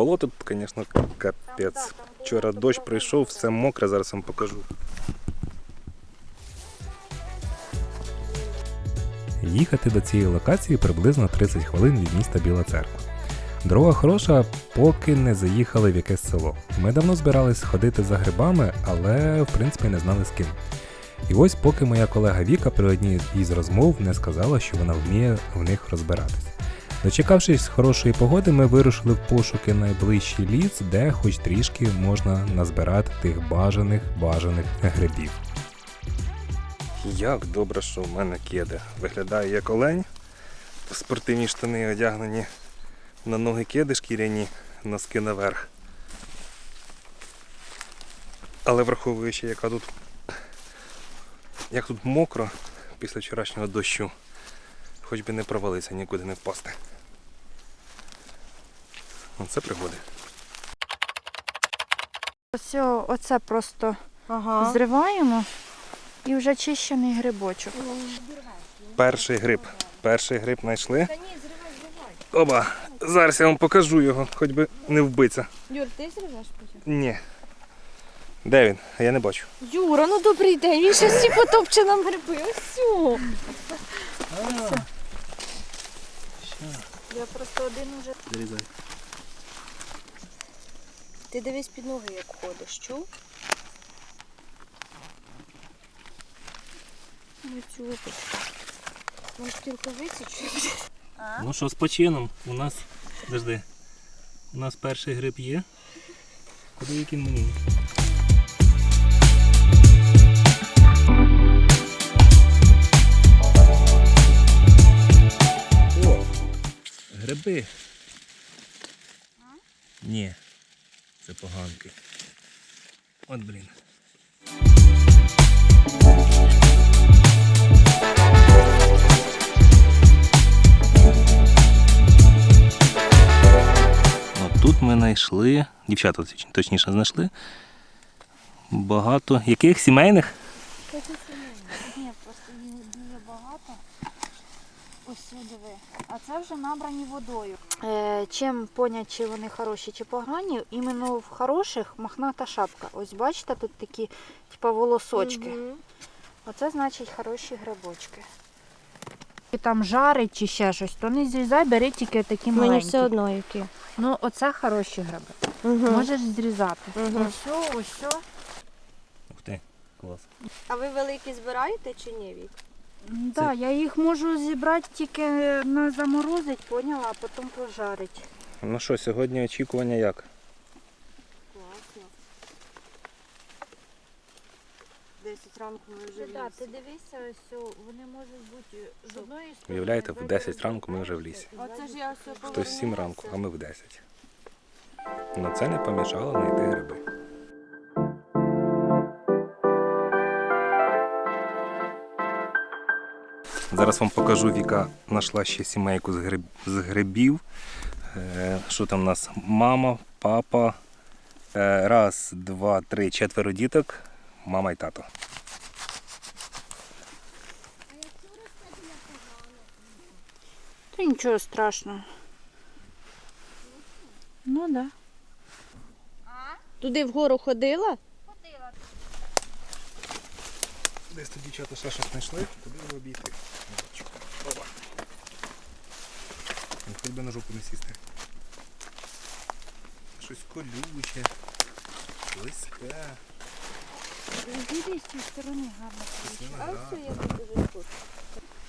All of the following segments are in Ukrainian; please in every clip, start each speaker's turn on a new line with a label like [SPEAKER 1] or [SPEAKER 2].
[SPEAKER 1] Болото тут, звісно, капець. Вчора дощ прийшов, все мокре, зараз вам покажу. Їхати до цієї локації приблизно 30 хвилин від міста Біла Церква. Дорога хороша, поки не заїхали в якесь село. Ми давно збирались ходити за грибами, але в принципі не знали з ким. І ось поки моя колега Віка при одній із розмов не сказала, що вона вміє в них розбиратись. Дочекавшись хорошої погоди, ми вирушили в пошуки найближчий ліс, де хоч трішки можна назбирати тих бажаних бажаних грибів. Як добре, що в мене кеди. Виглядає як олень. Спортивні штани одягнені на ноги кеди шкіряні, носки наверх. Але враховуючи, яка тут як тут мокро після вчорашнього дощу, хоч би не провалитися, нікуди не впасти. Оце пригоди.
[SPEAKER 2] Ось оце просто
[SPEAKER 3] Ага.
[SPEAKER 2] зриваємо і вже чищений грибочок.
[SPEAKER 1] Перший гриб. Перший гриб знайшли. Оба! Зараз я вам покажу його, хоч би не вбиться.
[SPEAKER 3] Юр, ти зривеш потім?
[SPEAKER 1] Ні. Де він? А Я не бачу.
[SPEAKER 3] Юра, ну добрий день. Він щось всі потопче нам гриби. Ось.
[SPEAKER 2] Я просто один уже.
[SPEAKER 1] Зарізай.
[SPEAKER 3] Ти дивись під ноги, як ходиш, чув? Ну цю опочку. Може кілковиці чи?
[SPEAKER 1] Ну що, з почином. У нас. Дожди. У нас перший гриб є. Куди який мені? Гриби. Ні. Це поганки. От блін. От тут ми знайшли, дівчата точніше знайшли. Багато яких сімейних?
[SPEAKER 2] Ні, просто. Ось диви. А це вже набрані водою. Е, чим понять, чи вони хороші, чи погані, іменно в хороших мохната шапка. Ось бачите, тут такі, типа волосочки. Оце значить хороші грибочки. І там жарить чи ще щось, то не зрізай, бери тільки такі
[SPEAKER 3] Мені
[SPEAKER 2] маленькі.
[SPEAKER 3] все одно які.
[SPEAKER 2] Ну, оце хороші гриби.
[SPEAKER 3] Угу.
[SPEAKER 2] Можеш зрізати.
[SPEAKER 3] Мгм.
[SPEAKER 2] Ось, ось.
[SPEAKER 1] Ух ти, клас.
[SPEAKER 3] А ви великі збираєте чи ні, Вік?
[SPEAKER 2] Да, я їх можу зібрати тільки на заморозить, поняла, а потім пожарить.
[SPEAKER 1] Ну що, сьогодні очікування як?
[SPEAKER 3] Класно. 10 ранку ми вже в
[SPEAKER 2] Так,
[SPEAKER 3] лісі.
[SPEAKER 2] ти дивися, ось о, вони можуть бути з одної сторони.
[SPEAKER 1] Уявляєте, в 10 ранку ми вже в лісі.
[SPEAKER 3] Оце ж я все
[SPEAKER 1] Хтось в 7 ранку, а ми в 10. Ну це не помішало знайти гриби. Зараз вам покажу, Віка знайшла ще сімейку з, гриб... з грибів. Е, що там у нас? Мама, папа. Е, раз, два, три, четверо діток, мама і тато.
[SPEAKER 2] Та нічого страшного. Ну так. Да.
[SPEAKER 3] Туди вгору ходила? Ходила.
[SPEAKER 1] Десь тут дівчата ще щось знайшли, туди обійти. Опа. Ну, Хоч би на жопу не сісти. Щось колюче, близьке.
[SPEAKER 2] Іди з цієї сторони гарно.
[SPEAKER 3] А все, я тут дуже хочу.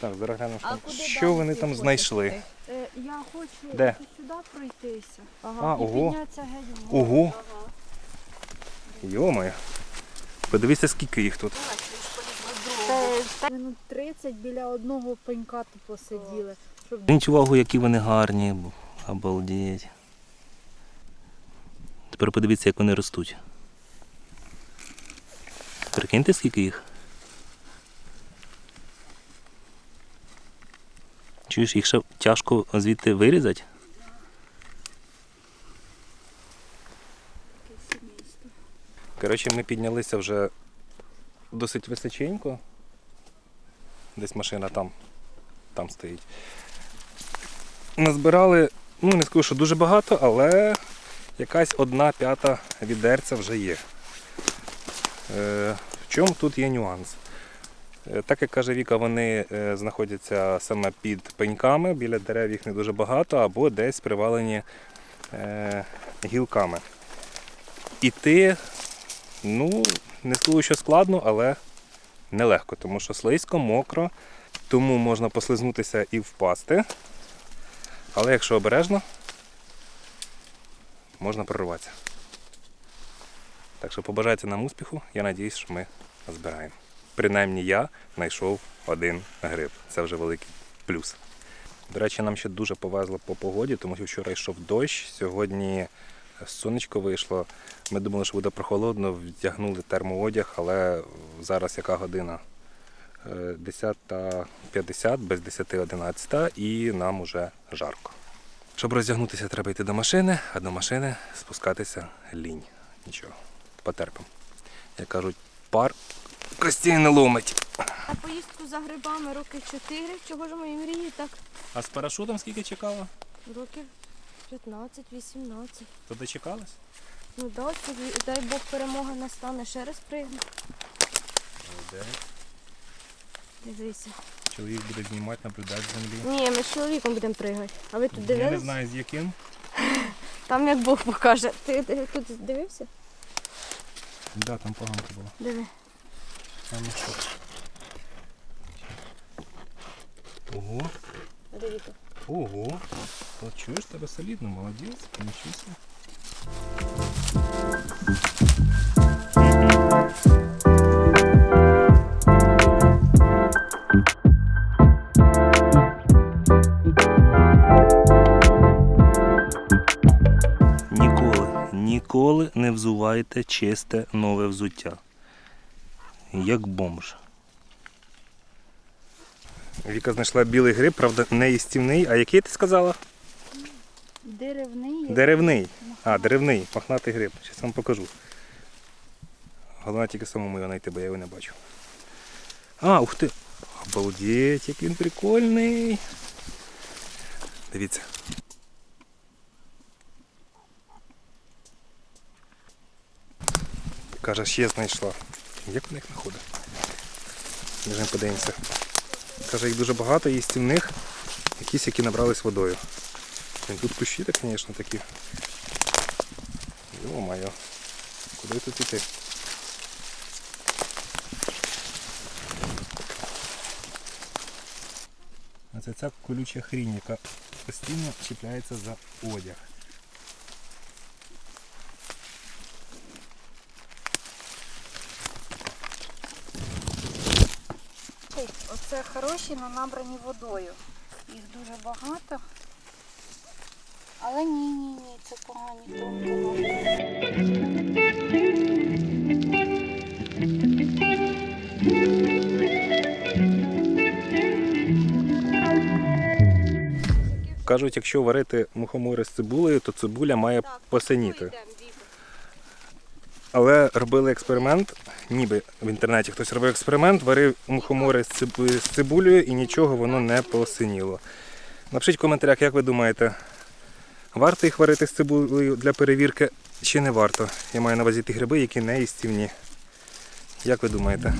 [SPEAKER 1] Так, зараз глянемо, що, що вони там знайшли.
[SPEAKER 2] Е, я хочу
[SPEAKER 1] Де?
[SPEAKER 2] сюди пройтися.
[SPEAKER 1] А,
[SPEAKER 2] І
[SPEAKER 1] ого.
[SPEAKER 2] піднятися геть вгору.
[SPEAKER 1] Ого. Йомаю. Подивіться, скільки їх тут.
[SPEAKER 2] Це, це минут 30 біля одного пенька тупо сиділи.
[SPEAKER 1] Зверніть увагу, які вони гарні. Обалдеть. Тепер подивіться, як вони ростуть. Прикиньте, скільки їх. Чуєш, їх ще тяжко звідти вирізати? Коротше, ми піднялися вже досить височенько. Десь машина там, там стоїть. Назбирали ну не скажу, що дуже багато, але якась одна п'ята відерця вже є. Е, в чому тут є нюанс? Е, Так як каже Віка, вони е, знаходяться саме під пеньками, біля дерев їх не дуже багато, або десь привалені е, гілками. Іти, ну, не скажу, що складно, але нелегко, тому що слизько, мокро, тому можна послизнутися і впасти. Але якщо обережно, можна прорватися. Так що побажайте нам успіху, я сподіваюся, що ми збираємо. Принаймні я знайшов один гриб. Це вже великий плюс. До речі, нам ще дуже повезло по погоді, тому що вчора йшов дощ, сьогодні сонечко вийшло. Ми думали, що буде прохолодно, вдягнули термоодяг, але зараз яка година? Е, 10.50, без 10.11 і нам уже жарко. Щоб роздягнутися, треба йти до машини, а до машини спускатися лінь. Нічого, потерпимо. Як кажуть, пар кості не ломить.
[SPEAKER 3] На поїздку за грибами роки 4. Чого ж мої мрії так
[SPEAKER 1] А з парашутом скільки чекала?
[SPEAKER 3] років 15-18.
[SPEAKER 1] То дочекалась?
[SPEAKER 3] Ну да, дай Бог перемога настане, ще раз пригну. Дивися.
[SPEAKER 1] Чоловік буде знімати, наблюдати з землі.
[SPEAKER 3] Ні, ми з чоловіком будемо пригати. А ви тут
[SPEAKER 1] Я не знаю з яким.
[SPEAKER 3] Там як Бог покаже. Ти, ти тут дивився?
[SPEAKER 1] Да, там поганка була.
[SPEAKER 3] Диви.
[SPEAKER 1] Там що? Ого,
[SPEAKER 3] Дивіться.
[SPEAKER 1] ого. От чуєш тебе солідно, молодець, нічого. Не чисте нове взуття. Як бомж. Віка знайшла білий гриб, правда, не їстівний. А який ти сказала?
[SPEAKER 2] Деревний.
[SPEAKER 1] Деревний. А, деревний, мохнатий гриб. Зараз вам покажу. Головне тільки самому його знайти, бо я його не бачу. А, ух ти! Обалдеть, який він прикольний. Дивіться. Каже, ще знайшла. Як вона їх знаходить? Ж подивимося. Каже, їх дуже багато, їстівних, якісь, які набрались водою. Тут кущі, так, звісно, такі. Йо-моє. Куди тут іти? Це ця колюча хрінь, яка постійно чіпляється за одяг.
[SPEAKER 2] Оце хороші, але набрані водою. Їх дуже багато. Але ні, ні, ні, це погані тонко.
[SPEAKER 1] Кажуть, якщо варити мухомори з цибулею, то цибуля має посиніти. Але робили експеримент, ніби в інтернеті хтось робив експеримент, варив мухомори з цибу- з цибулею і нічого воно не посиніло. Напишіть в коментарях, як ви думаєте, варто їх варити з цибулею для перевірки чи не варто? Я маю на увазі ті гриби, які не їстівні. Як ви думаєте?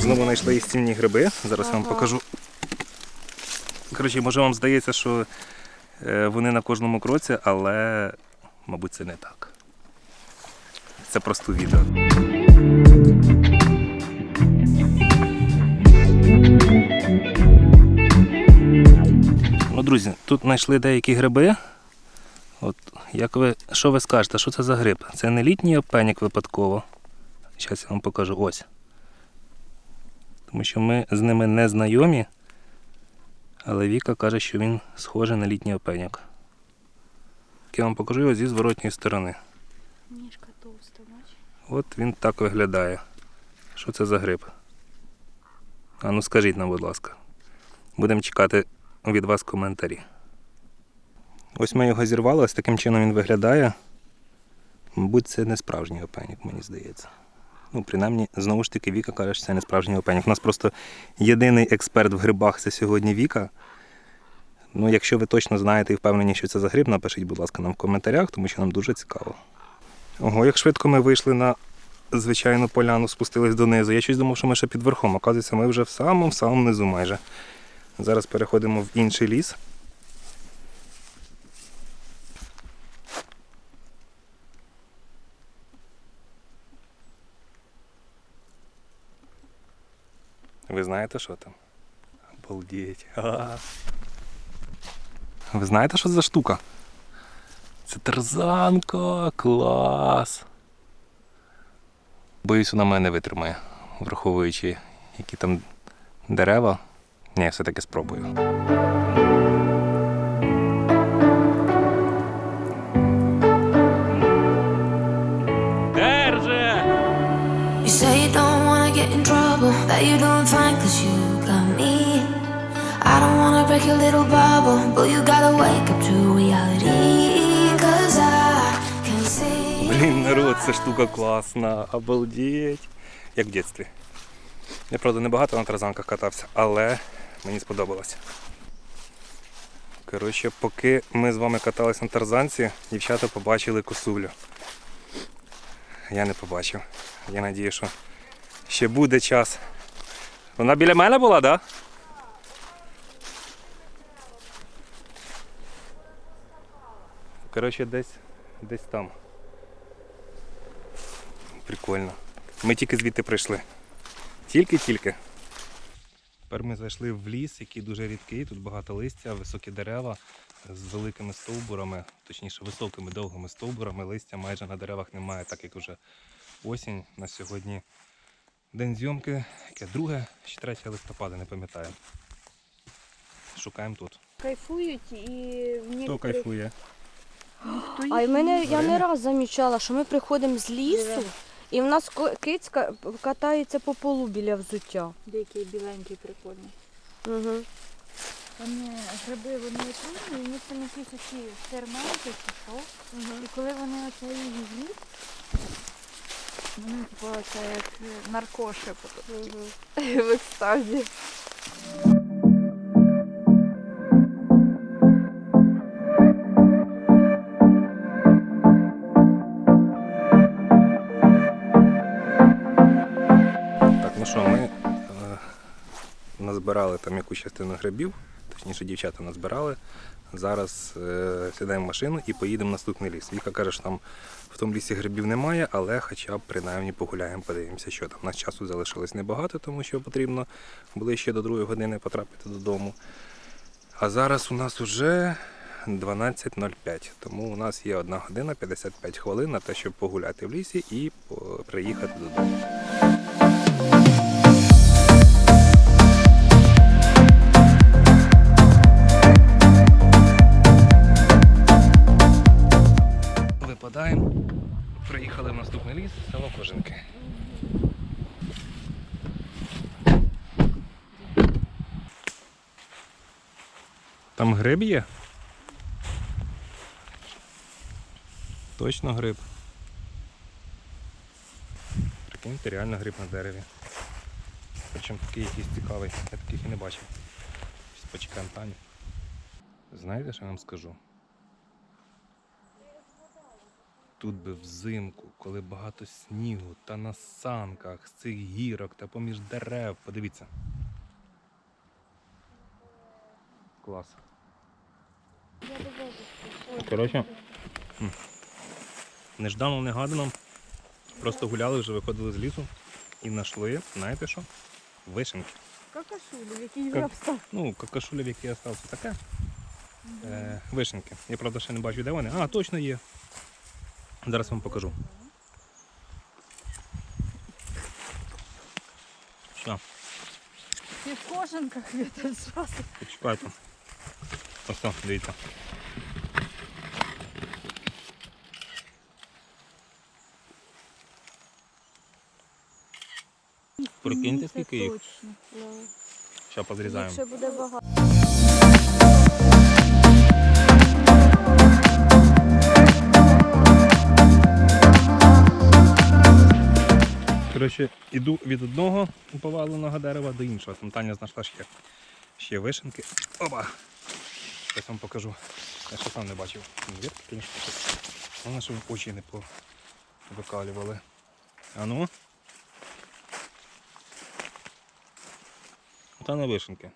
[SPEAKER 1] Знову знайшли їстівні гриби. Зараз я вам покажу. Коротше, може вам здається, що е, вони на кожному кроці, але, мабуть, це не так. Це просто відео. Ну, друзі, тут знайшли деякі гриби. От, як ви, що ви скажете, що це за гриб? Це не літній опенік випадково. Зараз я вам покажу ось. Тому що ми з ними не знайомі, але Віка каже, що він схожий на літній опеняк. Я вам покажу його зі зворотньої сторони.
[SPEAKER 2] Ніжка товста, бачиш?
[SPEAKER 1] От він так виглядає. Що це за гриб? А ну скажіть нам, будь ласка. Будемо чекати від вас коментарі. Ось ми його зірвали, ось таким чином він виглядає. Мабуть, це не справжній опенік, мені здається. Ну, принаймні, знову ж таки, Віка каже, що це не справжній опеньок. У нас просто єдиний експерт в грибах це сьогодні Віка. Ну, якщо ви точно знаєте і впевнені, що це за гриб, напишіть, будь ласка, нам в коментарях, тому що нам дуже цікаво. Ого, як швидко ми вийшли на звичайну поляну, спустились донизу. Я щось думав, що ми ще під верхом. Оказується, ми вже в самому самому низу майже. Зараз переходимо в інший ліс. Ви знаєте, що там? Обалдеть. А. Ви знаєте, що за штука? Це тарзанка, клас. Боюсь, вона мене не витримає, враховуючи, які там дерева. Ні, все-таки спробую.
[SPEAKER 4] Your little bubble, but you gotta wake up to reality.
[SPEAKER 1] Блін, народ, ця штука класна, обалдеть. Як в дитинстві. Я, правда, небагато на тарзанках катався, але мені сподобалось. Коротше, поки ми з вами катались на тарзанці, дівчата побачили косулю. Я не побачив. Я надію, що ще буде час. Вона біля мене була, так? Да? Коротше, десь, десь там. Прикольно. Ми тільки звідти прийшли. Тільки-тільки. Тепер ми зайшли в ліс, який дуже рідкий, тут багато листя, високі дерева з великими стовбурами, точніше високими довгими стовбурами. Листя майже на деревах немає, так як вже осінь. На сьогодні день зйомки, яке друге чи 3 листопада, не пам'ятаю. Шукаємо тут.
[SPEAKER 3] Кайфують і в
[SPEAKER 1] Хто кайфує?
[SPEAKER 3] А й мене я не раз замічала, що ми приходимо з лісу, і в нас ко- кицька катається по полу біля взуття.
[SPEAKER 2] Деякі біленькі прикольні.
[SPEAKER 3] Угу.
[SPEAKER 2] Вони гриби, вони отруйні, вони там якісь такі ферменти чи що. І коли вони оце з'їдять, вони типу оце як наркоші в екстазі.
[SPEAKER 1] Що, ми е, назбирали там якусь частину грибів, точніше дівчата назбирали. Зараз е, сідаємо в машину і поїдемо в наступний ліс. Віка каже, що там в тому лісі грибів немає, але хоча б принаймні погуляємо, подивимося, що там. У нас часу залишилось небагато, тому що потрібно ближче до другої години потрапити додому. А зараз у нас уже 12.05, тому у нас є 1 година 55 хвилин на те, щоб погуляти в лісі і приїхати додому. Випадаємо. Приїхали в наступний ліс, село Кожинки. Там гриб є? Точно гриб. Прикиньте, реально гриб на дереві. Причому такий якийсь цікавий. Я таких і не бачив. Щось Почекаємо Таню. Знаєте, що я вам скажу? Тут би взимку, коли багато снігу та на санках з цих гірок та поміж дерев. Подивіться. Клас. Коротше, неждано, негадано. Просто гуляли, вже виходили з лісу і знайшли, знаєте що? Вишенки.
[SPEAKER 3] Какашулі, в якій
[SPEAKER 1] Как- Ну, какашуля, в якій я стався таке. Е, вишенки. Я правда ще не бачу, де вони. А, точно є. Зараз вам покажу. Що,
[SPEAKER 2] Ти в кожанках вітер зразу.
[SPEAKER 1] почекайте. Ось дивіться. Прикиньте, скільки їх.
[SPEAKER 2] Точно.
[SPEAKER 1] Зараз позрізаємо.
[SPEAKER 3] Ще буде багато.
[SPEAKER 1] Коротше, іду від одного поваленого дерева до іншого. Там Таня знайшла ще, ще вишенки. Опа! Щось вам покажу. Я ще сам не бачив. Вірки, звісно, Головне, щоб очі не повикалювали. А ну. Та не вишенки.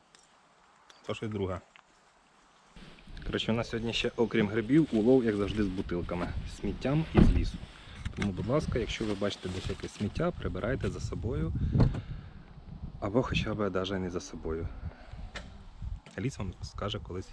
[SPEAKER 1] Та щось друге. Коротше, у нас сьогодні ще, окрім грибів, улов, як завжди, з бутилками, сміттям і з лісу. Тому, будь ласка, якщо ви бачите десь якесь сміття, прибирайте за собою. Або хоча б навіть не за собою. Ліс вам скаже колись.